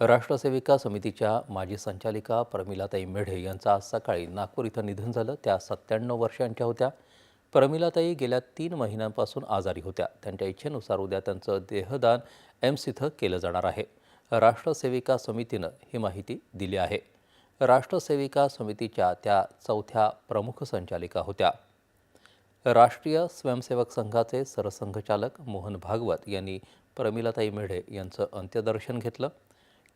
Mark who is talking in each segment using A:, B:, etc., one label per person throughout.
A: राष्ट्रसेविका समितीच्या माजी संचालिका प्रमिलाताई मेढे यांचं आज सकाळी नागपूर इथं निधन झालं त्या सत्त्याण्णव वर्षांच्या होत्या प्रमिलाताई गेल्या तीन महिन्यांपासून आजारी होत्या त्यांच्या इच्छेनुसार उद्या त्यांचं देहदान एम्स इथं केलं जाणार आहे राष्ट्रसेविका समितीनं ही माहिती दिली आहे राष्ट्रसेविका समितीच्या त्या चौथ्या प्रमुख संचालिका होत्या राष्ट्रीय स्वयंसेवक संघाचे सरसंघचालक मोहन भागवत यांनी प्रमिलाताई मेढे यांचं अंत्यदर्शन घेतलं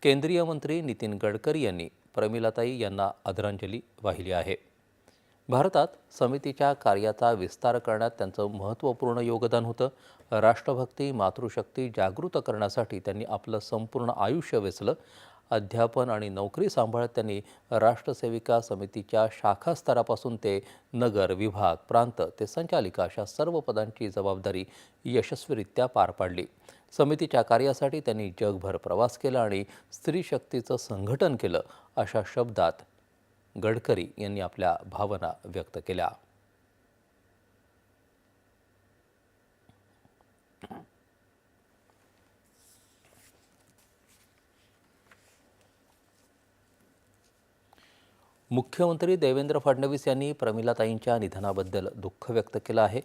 A: केंद्रीय मंत्री नितीन गडकरी यांनी प्रमिलाताई यांना आदरांजली वाहिली आहे भारतात समितीच्या कार्याचा विस्तार करण्यात त्यांचं महत्त्वपूर्ण योगदान होतं राष्ट्रभक्ती मातृशक्ती जागृत करण्यासाठी त्यांनी आपलं संपूर्ण आयुष्य वेचलं अध्यापन आणि नोकरी सांभाळत त्यांनी राष्ट्रसेविका समितीच्या शाखा स्तरापासून ते नगर विभाग प्रांत ते संचालिका अशा सर्व पदांची जबाबदारी यशस्वीरित्या पार पाडली समितीच्या कार्यासाठी त्यांनी जगभर प्रवास केला आणि स्त्री शक्तीचं संघटन केलं अशा शब्दात गडकरी यांनी आपल्या भावना व्यक्त केल्या
B: मुख्यमंत्री देवेंद्र फडणवीस यांनी प्रमिलाताईंच्या निधनाबद्दल दुःख व्यक्त केलं आहे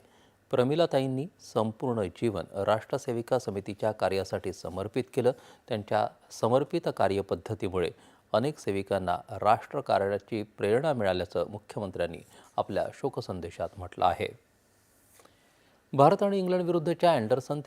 B: प्रमिलाताईंनी संपूर्ण जीवन राष्ट्रसेविका समितीच्या कार्यासाठी समर्पित केलं त्यांच्या समर्पित कार्यपद्धतीमुळे अनेक सेविकांना राष्ट्रकार्याची प्रेरणा मिळाल्याचं मुख्यमंत्र्यांनी आपल्या शोकसंदेशात म्हटलं आहे भारत आणि इंग्लंडविरुद्धच्या अँडरसन